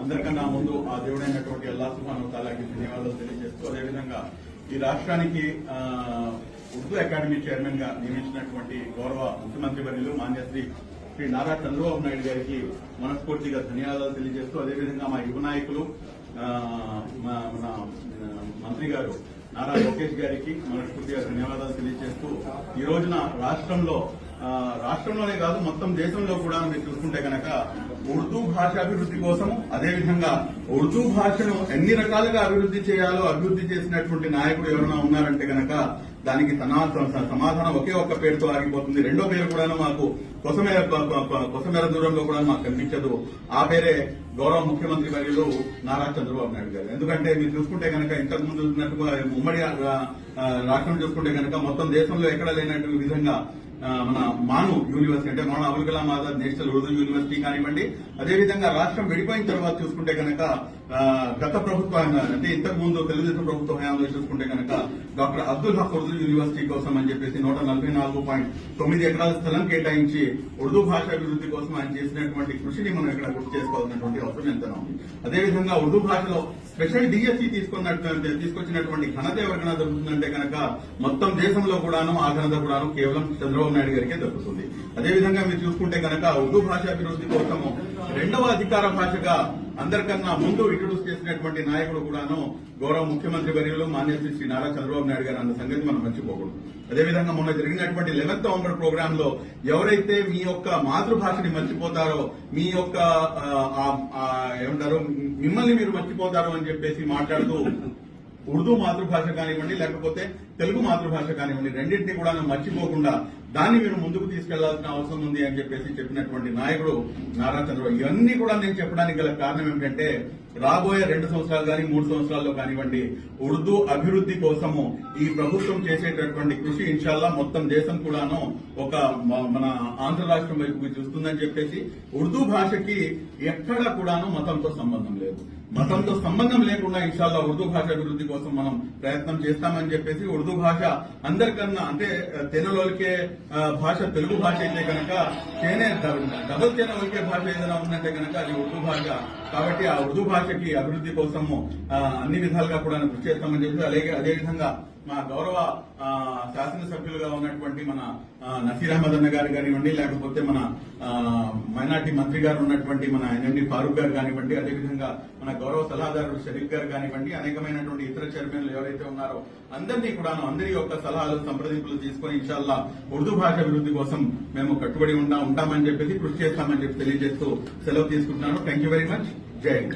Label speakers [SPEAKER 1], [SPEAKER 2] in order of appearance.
[SPEAKER 1] అందరికన్నా ముందు ఆ దేవుడైనటువంటి అల్లా సుబ్హాను తాలాకి ధన్యవాదాలు తెలియజేస్తూ అదేవిధంగా ఈ రాష్ట్రానికి ఆ, ఉర్దూ అకాడమీ చైర్మన్గా నియమించినటువంటి గౌరవ ముఖ్యమంత్రి వర్యులు మాన్యశ్రీ శ్రీ నారా చంద్రబాబు నాయుడు గారికి మనస్ఫూర్తిగా ధన్యవాదాలు తెలియజేస్తూ అదేవిధంగా మా యువ నాయకులు ఆ, మా- మన మంత్రి గారు నారా లోకేష్ గారికి మనస్ఫూర్తిగా ధన్యవాదాలు తెలియజేస్తూ ఈ రోజున రాష్ట్రంలో ఆ, రాష్ట్రంలోనే కాదు మొత్తం దేశంలో కూడా మీరు చూసుకుంటే కనుక ఉర్దూ భాష అభివృద్ధి కోసం అదేవిధంగా ఉర్దూ భాషను ఎన్ని రకాలుగా అభివృద్ధి చేయాలో అభివృద్ధి చేసినటువంటి నాయకుడు ఎవరైనా ఉన్నారంటే గనక దానికి సమాధానం ఒకే ఒక్క పేరుతో ఆగిపోతుంది. రెండో పేరు కూడా మాకు కొసమేర కొసమేర దూరంలో కూడా మాకు కనిపించదు. ఆ పేరే గౌరవ ముఖ్యమంత్రి వర్యులు నారా చంద్రబాబు నాయుడు గారు. ఎందుకంటే మీరు చూసుకుంటే కనుక ఇంతకు ముందు చూసినట్టుగా ఉమ్మడి రాష్ట్రం చూసుకుంటే కనుక మొత్తం దేశంలో ఎక్కడ లేనట్టు విధంగా మన మాను యూనివర్సిటీ అంటే మన అబుల్ కలాం ఆజాద్ నేషనల్ ఉర్దూ యూనివర్సిటీ కానివ్వండి అదేవిధంగా రాష్ట్రం విడిపోయిన తర్వాత చూసుకుంటే కనుక గత ప్రభుత్వ అంటే ఇంతకు ముందు తెలుగుదేశం ప్రభుత్వ హయాంలో చూసుకుంటే కనుక డాక్టర్ అబ్దుల్ హక్ ఉర్దూ యూనివర్సిటీ కోసం అని చెప్పేసి నూట నలభై నాలుగు పాయింట్ తొమ్మిది ఎకరాల స్థలం కేటాయించి ఉర్దూ భాష అభివృద్ధి కోసం ఆయన చేసినటువంటి కృషిని మనం ఇక్కడ గుర్తు చేసుకోవాల్సినటువంటి అవసరం ఎంతనో ఉంది. అదేవిధంగా ఉర్దూ భాషలో స్పెషల్ డిఎస్సి తీసుకున్నట్టు తీసుకొచ్చినటువంటి ఘనత ఎవరికైనా దొరుకుతుందంటే కనుక మొత్తం దేశంలో కూడాను ఆ ఘనత కూడాను కేవలం చంద్రబాబు నాయుడు గారికే దొరుకుతుంది. అదేవిధంగా మీరు చూసుకుంటే కనుక ఉర్దూ భాష అభివృద్ధి కోసము రెండవ అధికార భాషగా అందరికన్నా ముందు ఇంట్రొడ్యూస్ చేసినటువంటి నాయకుడు కూడాను గౌరవ ముఖ్యమంత్రి వర్యులు మాన్యశ్రీ శ్రీ నారా చంద్రబాబు నాయుడు గారు అన్న సంగతి మనం మర్చిపోకూడదు. అదేవిధంగా మొన్న జరిగినటువంటి లెవెన్త్ నవంబర్ ప్రోగ్రామ్లో ఎవరైతే మీ యొక్క మాతృభాషని మర్చిపోతారో మీ యొక్క ఆ, ఏమంటారు మిమ్మల్ని మీరు మర్చిపోతారో అని చెప్పేసి మాట్లాడుతూ ఉర్దూ మాతృభాష కానివ్వండి లేకపోతే తెలుగు మాతృభాష కానివ్వండి రెండింటినీ కూడా మర్చిపోకుండా దాన్ని మీరు ముందుకు తీసుకెళ్ళాల్సిన అవసరం ఉంది అని చెప్పేసి చెప్పినటువంటి నాయకుడు నారా చంద్రబాబు. ఇవన్నీ కూడా నేను చెప్పడానికి గల కారణం ఏమిటంటే రాబోయే రెండు సంవత్సరాలు కానీ మూడు సంవత్సరాల్లో కానివ్వండి ఉర్దూ అభివృద్ధి కోసము ఈ ప్రభుత్వం చేసేటటువంటి కృషి ఇన్షాల్లా మొత్తం దేశం కూడాను ఒక మన ఆంధ్ర రాష్ట్రం వైపు చూస్తుందని చెప్పేసి ఉర్దూ భాషకి ఎక్కడ కూడాను మతంతో సంబంధం లేదు. మతంతో సంబంధం లేకుండా ఇన్షాల్లో ఉర్దూ భాష అభివృద్ధి కోసం మనం ప్రయత్నం చేస్తామని చెప్పేసి ఉర్దూ భాష అందరికన్నా అంటే తెనలోలికే ఆ, భాష తెలుగు భాష అయితే కనుక తేనే డబుల్ తేనె ఒలికే భాష ఏదైనా ఉందంటే కనుక అది ఉర్దూ భాష. కాబట్టి ఆ ఉర్దూ భాషకి అభివృద్ధి కోసము అన్ని విధాలుగా కూడా కృషి చేస్తామని చెప్పి అలాగే అదేవిధంగా మా గౌరవ ఆ, శాసనసభ్యులుగా ఉన్నటువంటి మన నసీర్ అహ్మద్ అన్న గారు కానివ్వండి లేకపోతే మన మైనార్టీ మంత్రి గారు ఉన్నటువంటి మన ఎన్ఎండి ఫారూక్ గారు కానివ్వండి అదేవిధంగా మన గౌరవ సలహాదారు షరీఫ్ గారు కానివ్వండి అనేకమైనటువంటి ఇతర చైర్మన్లు ఎవరైతే ఉన్నారో అందరినీ కూడాను అందరి యొక్క సలహాలు సంప్రదింపులు తీసుకొని ఇన్షాల్లా ఉర్దూ భాష అభివృద్ధి కోసం మేము కట్టుబడి ఉంటా ఉంటామని చెప్పేసి కృషి చేస్తామని చెప్పి తెలియజేస్తూ సెలవు తీసుకుంటున్నాను. Thank you very much 对